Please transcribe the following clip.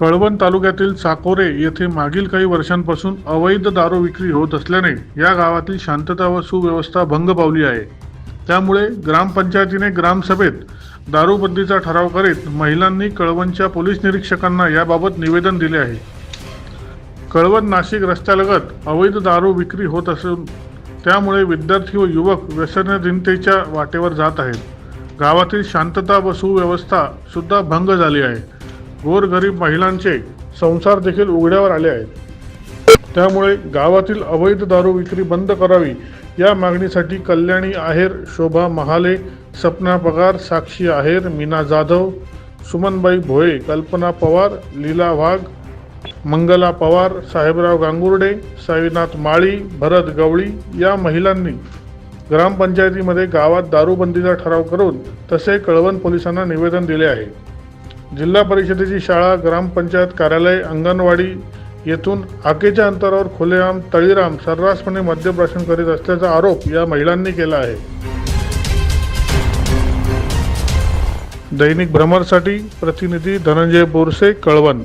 कळवण तालुक्यातील चाकोरे येथे मागील काही वर्षांपासून अवैध दारू विक्री होत असल्याने या गावातील शांतता व सुव्यवस्था भंग पावली आहे. त्यामुळे ग्रामपंचायतीने ग्रामसभेत दारूबंदीचा ठराव करीत महिलांनी कळवणच्या पोलीस निरीक्षकांना याबाबत निवेदन दिले आहे. कळवण नाशिक रस्त्यालगत अवैध दारू विक्री होत असून त्यामुळे विद्यार्थी व युवक व्यसनधीनतेच्या वाटेवर जात आहेत. गावातील शांतता व सुव्यवस्था सुद्धा भंग झाली आहे. गोरगरीब महिलांचे संसार देखील उघड्यावर आले आहेत. त्यामुळे गावातील अवैध दारू विक्री बंद करावी या मागणीसाठी कल्याणी आहेर शोभा महाले सपना पगार साक्षी आहेर मीना जाधव सुमनबाई भोये कल्पना पवार लीला वाघ मंगला पवार साहेबराव गांगुर्डे साईनाथ माळी भरत गवळी या महिलांनी ग्रामपंचायतीमध्ये गावात दारूबंदीचा ठराव करून तसे कळवण पोलिसांना निवेदन दिले आहे. जिल्हा परिषदेची शाळा ग्रामपंचायत कार्यालय अंगणवाडी येथून आकेच्या अंतरावर खुलेआम तळीराम सर्रासपणे मद्यप्राशन करीत असल्याचा आरोप या महिलांनी केला आहे. दैनिक भ्रमरसाठी प्रतिनिधी धनंजय बोरसे कळवण